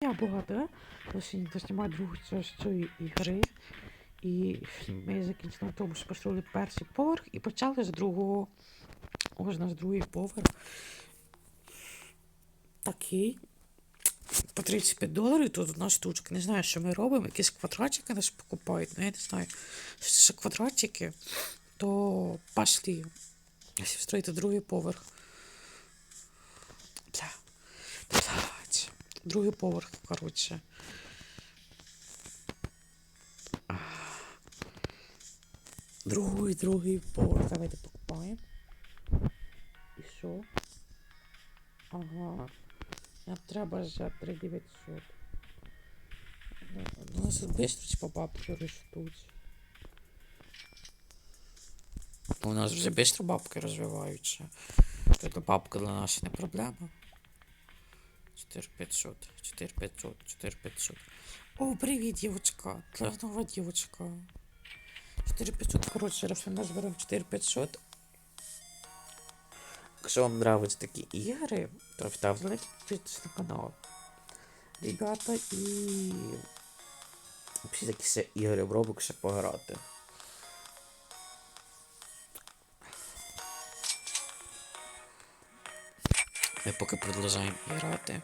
Я багато, знімати другу частину цієї ігри. І ми закінчили на тому, що построїли перший поверх і почали з другого. Ось нас другий поверх. Такий. По 35 доларів тут одна штучка. Не знаю, що ми робимо. Якісь квадратики нас покупають. Ну я не знаю. Що це квадратики, то пошли. Якщо строїти другий поверх. Бля. Другий поверх, коротше. Другий, другий поверх. Давайте покупаємо. І що? Ага. Нам треба за 3900. Ну, У нас быстро типа бабки ростуть. У нас вже быстро бабки розвиваються. Тобто бабка для нас не проблема. 4500, 4500, 4500. О, привіт, дівчинка. Це нова дівчинка. 4500, коротше, раз ми назберемо 4500. Якщо вам нравятся такі ігри, то ставте лайк, підписуйтесь на канал. Ребята, і... Взагалі такі все ігри в Roblox пограти. Ми поки продовжаємо грати.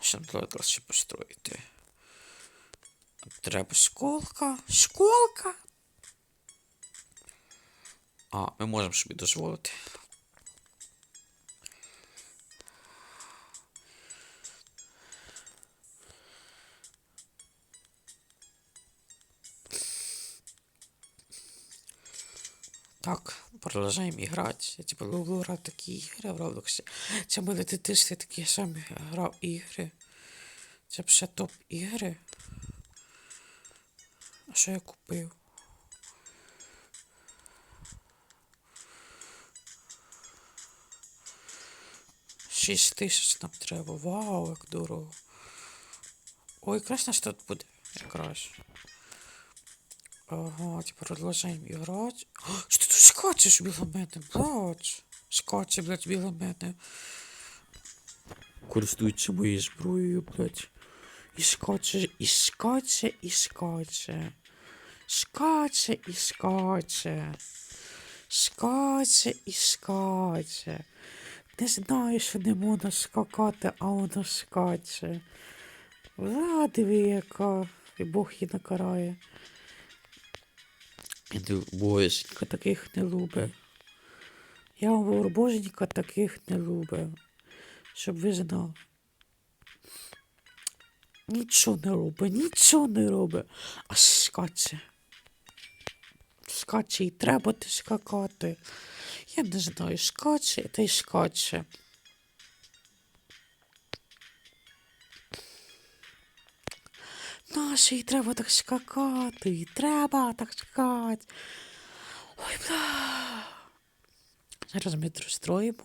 Що треба краще построїти? Треба школка. Школка. А, ми можемо собі дозволити. Так, продовжаємо грати. Я типу люблю грати такі ігри в Роблоксі. Це були дитинстві такі самі грав ігри. Це б ще топ ігри. А що я купив? Шість тисяч нам треба. Вау, як дорого. Ой, якраз наш тут буде. Якраз. Ага, типа продовжаємо іграти. О, Що ти тут скачеш біля мене, блядь? Мене. Користується моєю зброєю, блядь. І скаче, і скаче, і скаче. Скаче і скаче. Скаче і скаче. Не знаю, що не можна скакати, а воно скаче. Диви, яка. І Бог її накарає. Боженька таких не любить. Я вам говорю, боженька таких не любить. Щоб ви знали. Нічого не робить, нічого не робить. А скаче. Скаче і треба ти скакати. Я не знаю, скаче та й скаче. Нащо їй треба так скакати? Треба так скакати. Ой, бля. Зараз ми розстроїмо.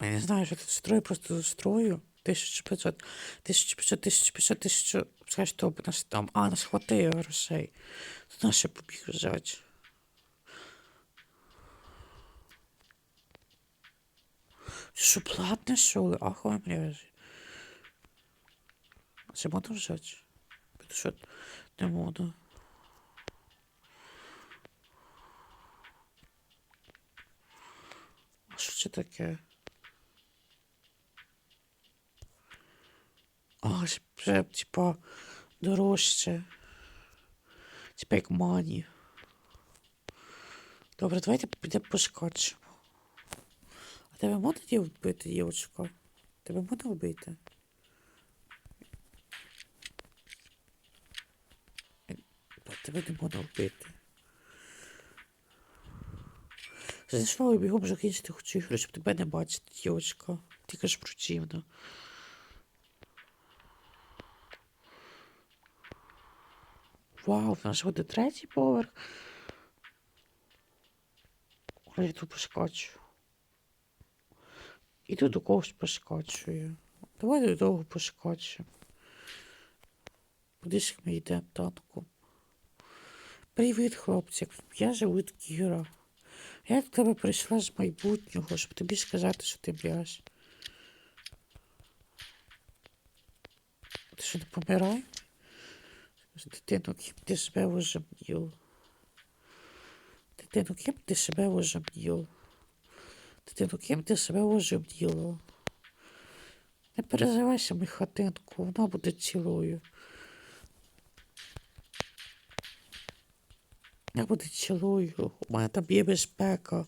Я не знаю, що тут строю, просто строю. 1500, 1500, 1500, 1000. Скажеш, то б нас там. А, нас хватає грошей. Тут нас ще побіг взяти. Що платне, що ли? Ахова мрежі. Це можна взяти? Це що? Не можна. А що це таке? А, вже, типа, дорожче. Типа як мані. Добре, давайте підемо поскачемо. А тебе можна вбити, дівчинка? Тебе можна вбити? Можна вбити. Зайшла і бігом закінчити хочу ігри, щоб тебе не бачити, дівчинка. Тільки ж противно. Вау, в нас буде третій поверх. Ой, я тут поскачу. І тут до когось поскачує. Давай до того поскачемо. Кудись ми йдемо танком. Привіт, хлопчик. Я звуть Кіра. Я до тебе прийшла з майбутнього, щоб тобі сказати, що ти б'єш. Ти що не помирай? Дитину, ким ти себе возомнів? Дитину, ким ти себе возомнів? Дитину, ким ти себе возомніла? Не перезивайся мою хатинку, вона буде цілою. Я буду цілую. У мене там є безпека.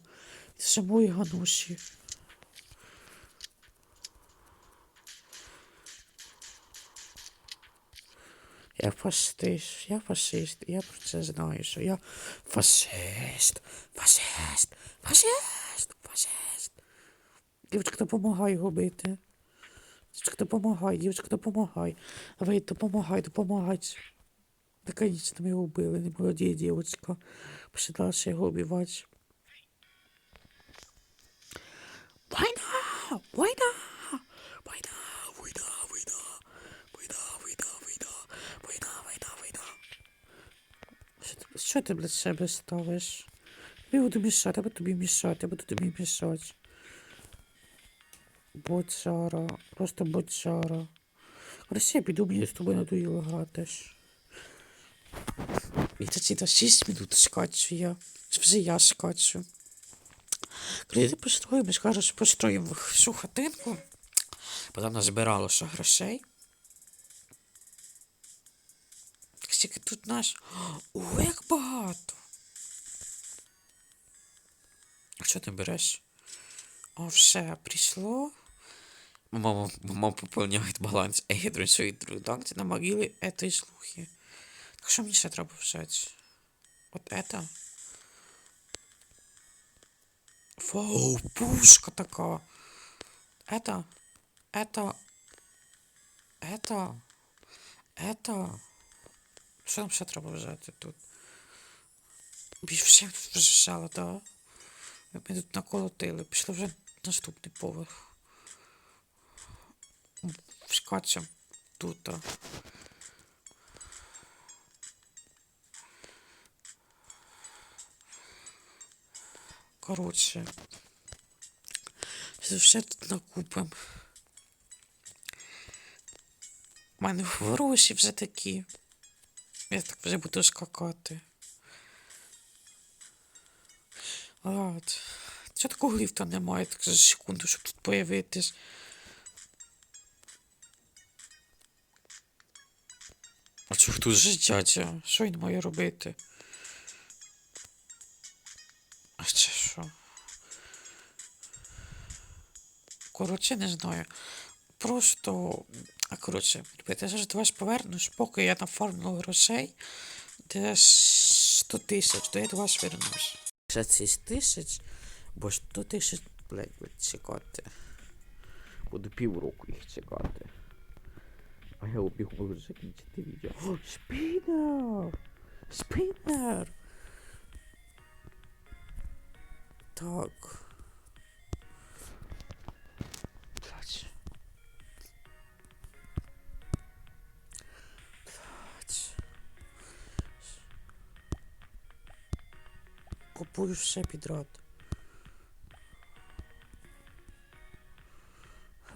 Це мої гануші. Я фашист, я фашист, я про це знаю, що я фашист, фашист, фашист, фашист. Дівчинка, допомагай його бити. Допомагай, дівчинка, допомагай. Ви допомагай, допомагай. Наконец-то мы его убили, не молодая девочка. Пытался его убивать. Война! Война! Война! Война! Война! Война! Война! Война! Война! Война! Война! Що ти, для себе ставиш? Я буду мішати, я буду тобі мішати, я буду тобі мішати. Боцара, просто боцара. Короче, я піду, мені з тобою надоїло грати. Ж. І тоді 6 минут скачу я. Вже я скачу. Коли ти построїмо, скажеш, що построїмо всю хатинку, бо там назбиралося грошей. Скільки тут наш. О, як багато. А що ти береш? О, все, прийшло. Мама, мама пополняет баланс Эйдринсу редакции на могиле этой слухи. Так що мені ще треба взяти? От это? Вау, пушка така. Это? Это? Это? Это? Що нам ще треба взяти тут? Більш всіх тут вже да? Ми тут наколотили. Пішли вже наступний поверх. Скачем тут. Коротше. Все- тут накупим. У мене гроші вже такі. Я так вже буду скакати. От. Чого такого ліфта немає, так за секунду, щоб тут появитись. А чого тут же дядя? Що він має робити? Коротше, не знаю. Просто. А коротше, ти ж ти вас повернеш, поки я нафармлю грошей, де 100 тисяч, то я до вас вернусь. 66 тисяч, бо 100 тисяч, блядь, буде чекати. Буду півроку їх чекати. А я убігу можу закінчити відео. О, спінер! Спінер! Так. Купую все підряд.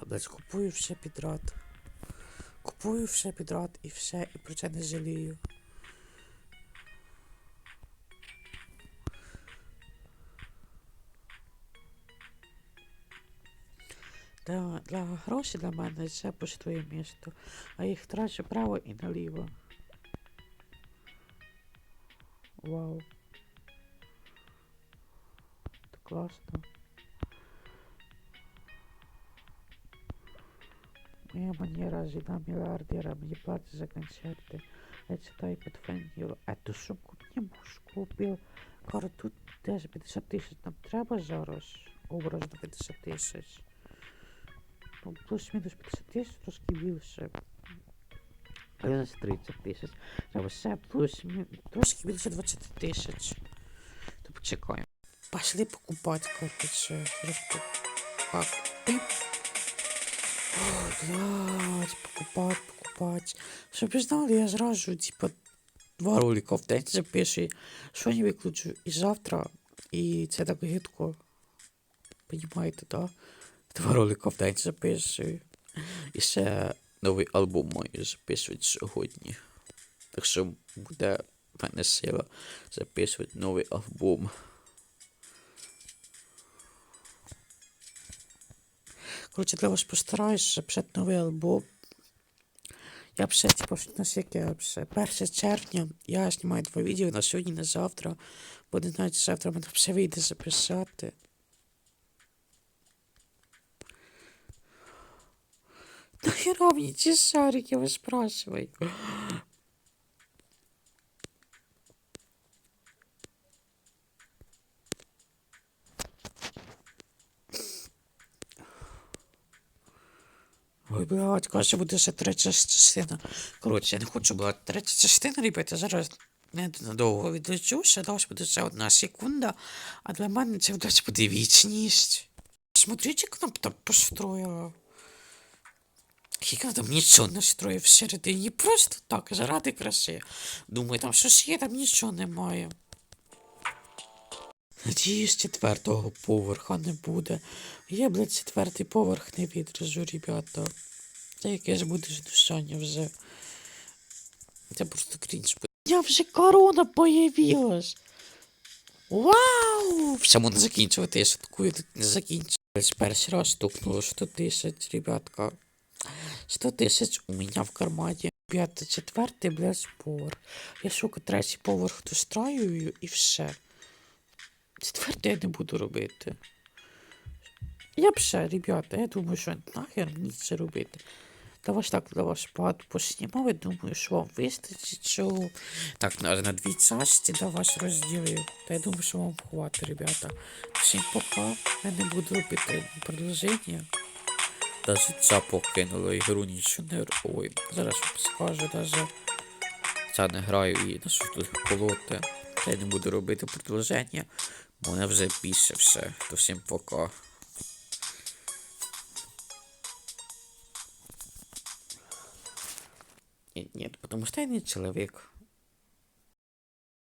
Блядь, купую все підряд. Купую все підряд і все, і про це не жалію. Для, для гроші для мене це пустує місто, а їх трачу право і наліво. Вау. Класно. Моя манера жена миллиардера, мне платят за концерты. Я читаю під фенів. Эту сумку мені муж купив. Кажу, тут теж 50 тисяч. Нам треба зараз образно 50 тисяч. Ну, плюс-мінус 50 тисяч, трошки більше. А я 30 тисяч. Треба ще плюс мі- трошки більше 20 тисяч. То почекаємо. Пошли покупати, короче. Розпакуємо. Ой, блядь, покупать, покупать. Ви знали, я зразу, типа, два ролика в день записую, що не виключу і завтра, і це так гидко. Понімаєте, да? Два ролика в день записую. І ще новий альбом маю записувати сьогодні. Так що буде в мене сила записувати новий альбом. Коротше, для вас постараюсь записати новий альбом. Я все, типу, на яке все. 1 червня я знімаю два відео на сьогодні, на завтра. Бо не знаю, чи завтра мене все вийде записати. Нахера мені ці шарики, ви спрашиваєте? Ой, блядь, каже, буде ще третя частина. Коротше, я не хочу була третя частина робити. Зараз не надовго відлечуся, далі буде ще одна секунда, а для мене це вдача буде вічність. Смотрите, як вона там построїла. Як вона там нічого не строїв всередині, просто так, заради краси. Думаю, там щось є, там нічого немає. Надіюсь, четвертого поверха не буде. Я, блядь, четвертий поверх не відрежу, ребята. Це якесь буде знущання вже. Це просто крінж. Я вже корона появилась. Вау! Все можна закінчувати, я шуткую, тут не закінчу. Перший раз стукнуло 100 тисяч, ребятка. 100 тисяч у мене в кармані. Ребята, четвертий, блядь, поверх. Я шукаю третій поверх достраюю і все. Четвертий я не буду робити. Я б ще, ребята, я думаю, що нахер мені це робити. Та вас так для вас багато поснімав, я думаю, що вам вистачить цього. Так, на, на дві часті для вас розділив. Та я думаю, що вам хватить, ребята. Всім пока. Я не буду робити продовження. Даже ця покинула ігру нічого не Ой, зараз вам скажу, даже ця не граю і на що тут колоти. Та я не буду робити продовження. Мене вже більше все. То всім пока. Нет, нет, потому что я не человек.